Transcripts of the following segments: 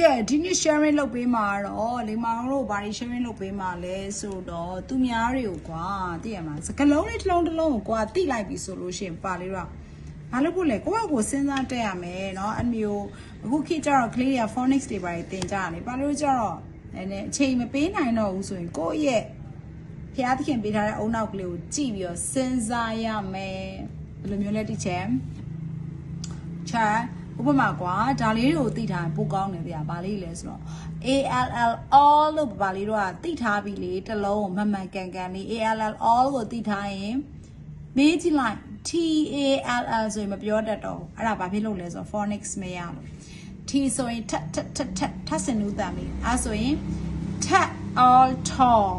ကဲဒီနေ့ sharing လုပ်ပေးမှာတော့လေမောင်တို့ဘာတွေ sharing လုပ်ပေးမှာလဲဆိုတော့သူများတွေကိုကွာသိရမှာစကလုံးလေးတစ်လုံးတစ်လုံးကိုကွာတိလိုက်ပြီဆိုလို့ရှိရင်ပါလေးတော့ဘာလို့ကိုလဲကိုယ့်အကိုစဉ်းစားတက်ရမယ်เนาะအမျိုးအခုခေတ်ကျတော့ကလေးတွေက phonics တွေပါတယ်သင်ကြတယ်ဘာလို့ကျတော့နည်းနည်းအချိန်မပေးနိုင်တော့ဘူးဆိုရင်ကိုယ့်ရဲ့ဖျားသခင်ပေးထားတဲ့အုံနောက်ကလေးကိုကြည့်ပြီးတော့စဉ်းစားရမယ်ဘယ်လိုမျိုးလဲတိချင်ချာ ဥပမာကွာဒါလေးတွေကိုသိထားရင်ပိုကောင်းတယ်ဗျာဘာလေးလဲဆိုတော့ ALL all လို့ဘာလေးတော့သိထားပြီလေတစ်လုံးကိုမမှန်ကန်ကန်လေး ALL all ကိုသိထားရင်မေးကြည့်လိုက် TALL ဆိုရင်မပြောတတ်တော့ဘူးအဲ့ဒါဘာဖြစ်လို့လဲဆိုတော့ phonics မရလို့ T ဆိုရင်ထက်ထက်ထက်ထက်ထက်စင်နူးတန်လေးအဲ့ဆိုရင် tat all tall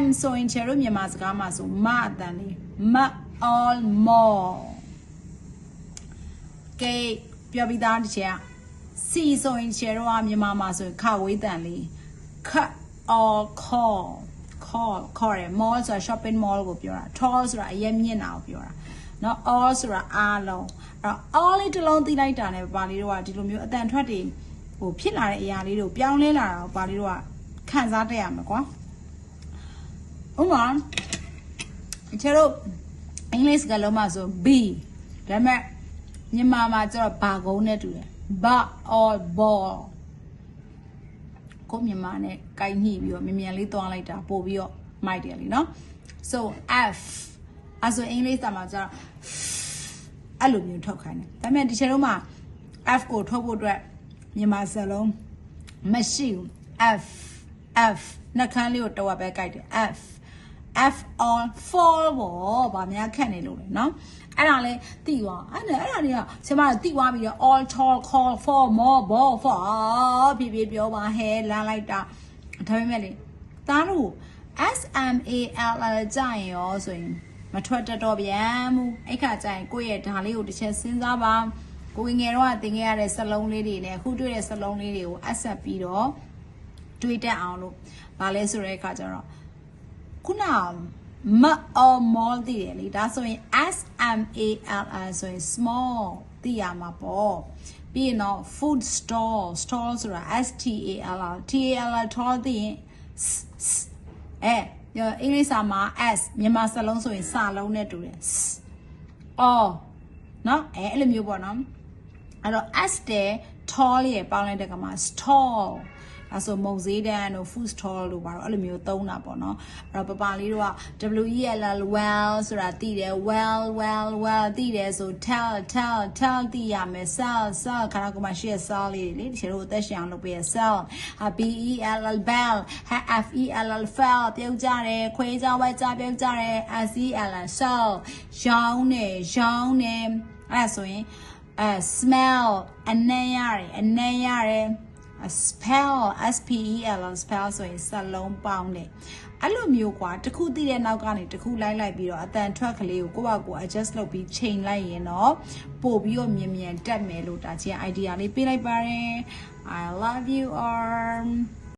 M ဆိုရင်ကျတို့မြန်မာစကားမှာဆိုမအတန်လေး m all more ကဲပြောပြီးသားတစ်ချက်စီဆိုရင်ချေတော့ကမြန်မာမှာဆိုရင်ခဝေးတန်လေး cut or call call call ရ mall ဆိုတာ shopping mall ကိုပြောတာ tall ဆိုတာအရင်မြင့်တာကိုပြောတာเนาะ all ဆိုတာအားလုံးအဲ့တော့ all လေးတစ်လုံးသိလိုက်တာ ਨੇ ပါလေးတော့ကဒီလိုမျိုးအတန်ထွက်တွေဟိုဖြစ်လာတဲ့အရာလေးတွေကိုပြောင်းလဲလာတာကိုပါလေးတော့ကခံစားတတ်ရမှာကွာဥပမာချေတို့အင်္ဂလိပ်စကားလုံးမှာဆို B ဒါပေမဲ့ မြန်မာမှာကျတော့ဘာကုန်းနဲ့တူတယ် ba or ball ကိုမြန်မာနဲ့ကိုက်ညှိပြီးတော့မြန်မြန်လေးသွားလိုက်တာပို့ပြီးတော့မိုက်တယ်လीเนาะ so f အဲဆိုအင်္ဂလိပ်စာမှာကျတော့အဲ့လိုမျိုးထုတ်ခိုင်းတယ်ဒါပေမဲ့ဒီချက်လုံးမှာ f ကိုထုတ်ဖို့အတွက်မြန်မာစကားလုံးမရှိဘူး f f နှက်ခမ်းလေးကိုတော့ပဲကြိုက်တယ် f f on fall ဘောဗာများခက်နေလို့လေเนาะအဲ့ဒါလဲတိသွားအဲ့ဒါအဲ့ဒါတွေကဆင်မတိသွားပြီးတော့ all tall call for more ball for ဖြည်းဖြည်းပြောပါဟဲလမ်းလိုက်တာဒါပေမဲ့လေသားတို့ S M A L L ကြရင်ရောဆိုရင်မထွက်တတ်တော့ဗျမ်းဘူးအဲ့ခါကျရင်ကိုယ့်ရဲ့ဓာလေးကိုတစ်ချက်စဉ်းစားပါကိုငယ်တော့တင်ခဲ့ရတဲ့စလုံးလေးတွေနဲ့အခုတွေ့တဲ့စလုံးလေးတွေကိုအဆက်ပြီးတော့တွေးတတ်အောင်လို့ဗာလဲဆိုတဲ့အခါကျတော့ ခုနမအော်မောတည်တယ်လေဒါဆိုရင် S M A L L ဆိုရင် small တည်ရမှာပေါ့ပြီးရင်တော့ food stall stall ဆိုတာ S T A L L T A L L tall တည်ရင် s- s- အဲအင်္ဂလိပ်စာမှာ S မြန်မာစလုံးဆိုရင်စာလုံးနဲ့တူတယ် s- အော်နော်အဲအဲ့လိုမျိုးပေါ့နော်အဲ့တော့ S တဲ့ tall ရဲ့ပေါင်းလိုက်တဲ့ကမှာ stall အဲဆိုမုံဈေးတန်းတို့ food stall တို့ပါတော့အဲ့လိုမျိုးသုံးတာပေါ့နော်အဲ့တော့ပပလေးတို့က W E L L well ဆိုတာသိတယ် well well well သိတယ်ဆို tell tell tell သိရမယ် sell sell ခါတော့ကမှရှိရ sell လေးတွေလေဒီလိုအသက်ရှင်အောင်လုပ်ပေးရ sell ဟာ B E L L bell ဟာ F E L L fell ပြုတ်ကြတယ်ခွေးကြဝဲကြပြုတ်ကြတယ် S E L L sell ရောင်းနေရောင်းနေအဲ့ဒါဆိုရင် အဲ smell အနံ့ရတယ်အနံ့ရတယ် a spell S P E L spell ဆိုရင်စလုံးပေါင်းတယ်အဲ့လိုမျိုးကွာတစ်ခုသိတဲ့နောက်ကနေတစ်ခုလိုက်လိုက်ပြီးတော့အတန်ထွက်ကလေးကိုကိုယ့်ဘာကို adjust လုပ်ပြီးချိန်လိုက်ရင်တော့ပို့ပြီးတော့မြင်မြန်တက်မယ်လို့ဒါချင်း idea လေးပေးလိုက်ပါတယ် I love you all